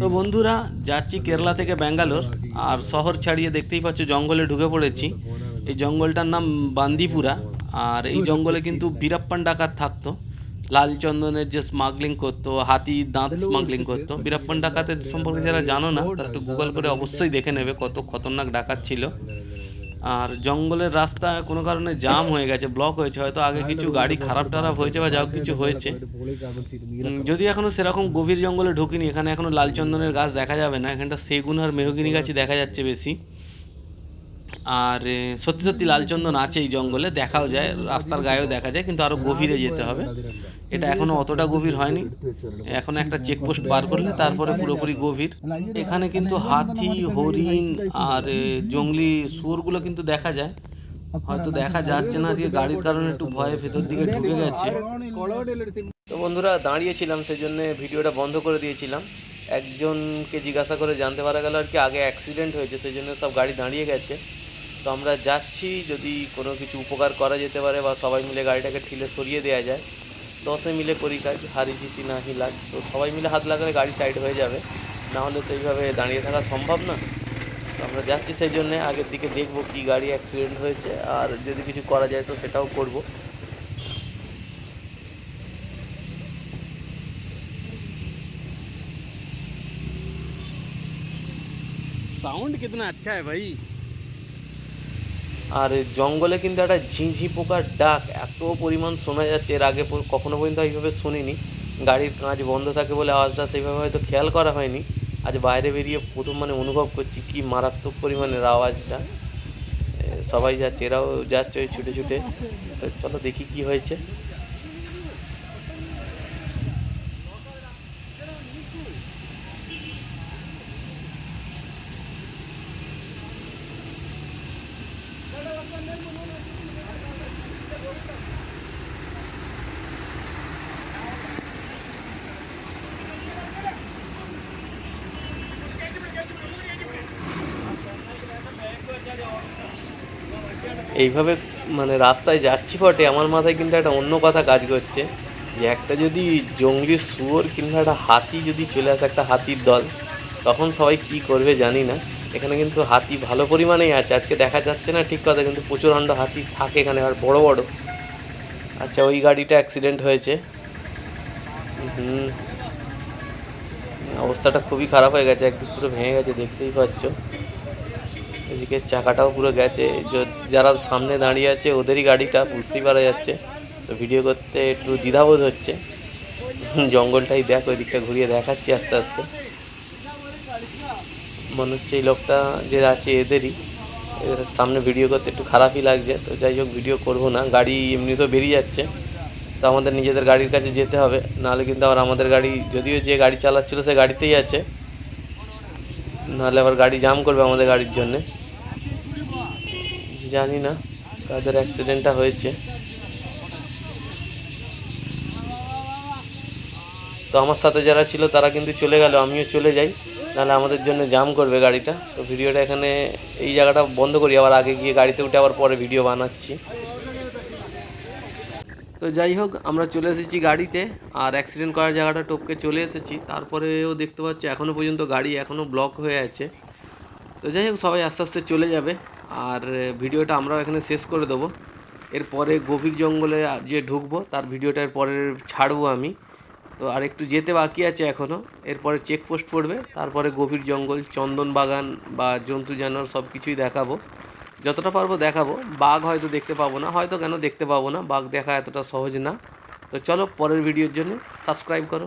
তো বন্ধুরা, যাচ্ছি কেরালা থেকে ব্যাঙ্গালোর, আর শহর ছাড়িয়ে দেখতেই পাচ্ছ জঙ্গলে ঢুকে পড়েছি। এই জঙ্গলটার নাম বান্দিপুরা, আর এই জঙ্গলে কিন্তু বীরাপ্পান ডাকাত থাকতো। লাল চন্দনের যে স্মাগলিং করতো, হাতি দাঁত স্মাগলিং করতো। বীরাপ্পান ডাকাতের সম্পর্কে যারা জানো না, তারা একটু গুগল করে অবশ্যই দেখে নেবে কত খতরনাক ডাকাত ছিল। আর জঙ্গলের রাস্তা কোনো কারণে জাম হয়ে গেছে ব্লক হয়েছে হয়তো আগে কিছু গাড়ি খারাপ টারাপ হয়েছে বা যা হোক কিছু হয়েছে। যদি এখনও সেরকম গভীর জঙ্গলে ঢুকিনি এখানে এখনও লাল চন্দনের গাছ দেখা যাবে না এখানটা সেগুন আর মেহগিনি গাছই দেখা যাচ্ছে বেশি। আর সত্যি সত্যি লালচন্দন আছে এই জঙ্গলে, দেখাও যায়, রাস্তার গায়েও দেখা যায়, কিন্তু আরও গভীরে যেতে হবে। এটা এখনও অতটা গভীর হয়নি। এখন একটা চেকপোস্ট পার করলে তারপরে পুরোপুরি গভীর। এখানে কিন্তু হাতি, হরিণ আর জংলি শুয়োরগুলো কিন্তু দেখা যায়। হয়তো দেখা যাচ্ছে না আজকে, গাড়ির কারণে একটু ভয়ে ভেতর দিকে ঢুকে গেছে। তো বন্ধুরা, দাঁড়িয়েছিলাম সেই জন্য ভিডিওটা বন্ধ করে দিয়েছিলাম। একজনকে জিজ্ঞাসা করে জানতে পারা গেল আর কি, আগে অ্যাক্সিডেন্ট হয়েছে সেই জন্য সব গাড়ি দাঁড়িয়ে গেছে। তো আমরা যাচ্ছি যদি কোনো কিছু উপকার করা যেতে পারে বা সবাই মিলে গাড়িটাকে ঠেলে সরিয়ে দেওয়া যায় দশে মিলে করি কাজ হারি জিতি না হিলাজ তো সবাই মিলে হাত লাগালে গাড়ি সাইড হয়ে যাবে না হলে তো এইভাবে দাঁড়িয়ে থাকা সম্ভব না তো আমরা যাচ্ছি সেই জন্যে আগের দিকে দেখবো কি গাড়ি অ্যাক্সিডেন্ট হয়েছে আর যদি কিছু করা যায় তো সেটাও করব साउंड कितना अच्छा है भाई আর জঙ্গলে কিন্তু একটা ঝিঁঝি পোকার ডাক এত পরিমাণ শোনা যাচ্ছে, এর আগে কখনো পর্যন্ত এইভাবে শুনিনি। গাড়ির কাঁচ বন্ধ থাকে বলে আওয়াজটা সেইভাবে হয়তো খেয়াল করা হয়নি। আজ বাইরে বেরিয়ে প্রথম মানে অনুভব করছি কি মারাত্মক পরিমাণের আওয়াজটা। সবাই যাচ্ছে, এরাও যাচ্ছে ওই ছুটে ছুটে। তো চলো দেখি কি হয়েছে। এইভাবে মানে রাস্তায় যাচ্ছি বটে, আমার মাথায় কিন্তু একটা অন্য কথা কাজ করছে, যে একটা যদি জঙ্গলি শুয়োর কিংবা একটা হাতি যদি চলে আসে, একটা হাতির দল, তখন সবাই কি করবে জানি না। এখানে কিন্তু হাতি ভালো পরিমাণেই আছে। আজকে দেখা যাচ্ছে না ঠিক কথা, কিন্তু প্রচুরণ্ড হাতি থাকে এখানে, আর বড় বড়। আচ্ছা ওই গাড়িটা অ্যাক্সিডেন্ট হয়েছে। হুম। অবস্থাটা খুবই খারাপ হয়ে গেছে, একদিক পুরো ভেঙে গেছে, দেখতেই পাচ্ছ। এদিকে চাকাটাও পুরো গেছে। যারা সামনে দাঁড়িয়ে আছে, ওদেরই গাড়িটা বুঝতেই পারা যাচ্ছে। তো ভিডিও করতে একটু দ্বিধাবোধ হচ্ছে। জঙ্গলটাই দেখ ওই দিকটা ঘুরিয়ে দেখাচ্ছি আস্তে আস্তে। মনে হচ্ছে এই লোকটা যে আছে এদেরই। এদের সামনে ভিডিও করতে একটু খারাপই লাগছে। তো যাই হোক ভিডিও করব না। গাড়ি এমনিতেও বেরিয়ে যাচ্ছে। তো আমাদের নিজেদের গাড়ির কাছে যেতে হবে। নাহলে কিন্তু আবার আমাদের গাড়ি, যদিও যে গাড়ি চালাচ্ছিল সে গাড়িতেই আছে। নাহলে আবার গাড়ি জাম করবে আমাদের গাড়ির জন্যে। জানি না তাদের অ্যাক্সিডেন্টটা হয়েছে। তো আমার সাথে যারা ছিল তারা কিন্তু চলে গেল, আমিও চলে যাই। নাহলে আমাদের জন্য জাম করবে গাড়িটা। তো ভিডিওটা এখানে এই জায়গাটা বন্ধ করি, আবার আগে গিয়ে গাড়িতে উঠে আবার পরে ভিডিও বানাচ্ছি। তো যাই হোক, আমরা চলে এসেছি গাড়িতে, আর অ্যাক্সিডেন্ট করার জায়গাটা টপকে চলে এসেছি। তারপরেও দেখতে পাচ্ছি এখনও পর্যন্ত গাড়ি এখনও ব্লক হয়ে আছে। তো যাই হোক, সবাই আস্তে আস্তে চলে যাবে। আর ভিডিওটা আমরাও এখানে শেষ করে দেবো। এরপরে গভীর জঙ্গলে যে ঢুকবো, তার ভিডিওটা এরপরে ছাড়বো আমি। তো আর একটু যেতে বাকি আছে এখনও এরপরে চেকপোস্ট পড়বে, তারপরে গভীর জঙ্গল, চন্দন বাগান বা জন্তু জানোয়ার সব কিছুই দেখাবো। যতটা পারব দেখাবো। বাঘ হয়তো দেখতে পাবো না, হয়তো কেন দেখতে পাবো না, বাঘ দেখা এতটা সহজ না। তো চলো পরের ভিডিওর জন্য সাবস্ক্রাইব করো।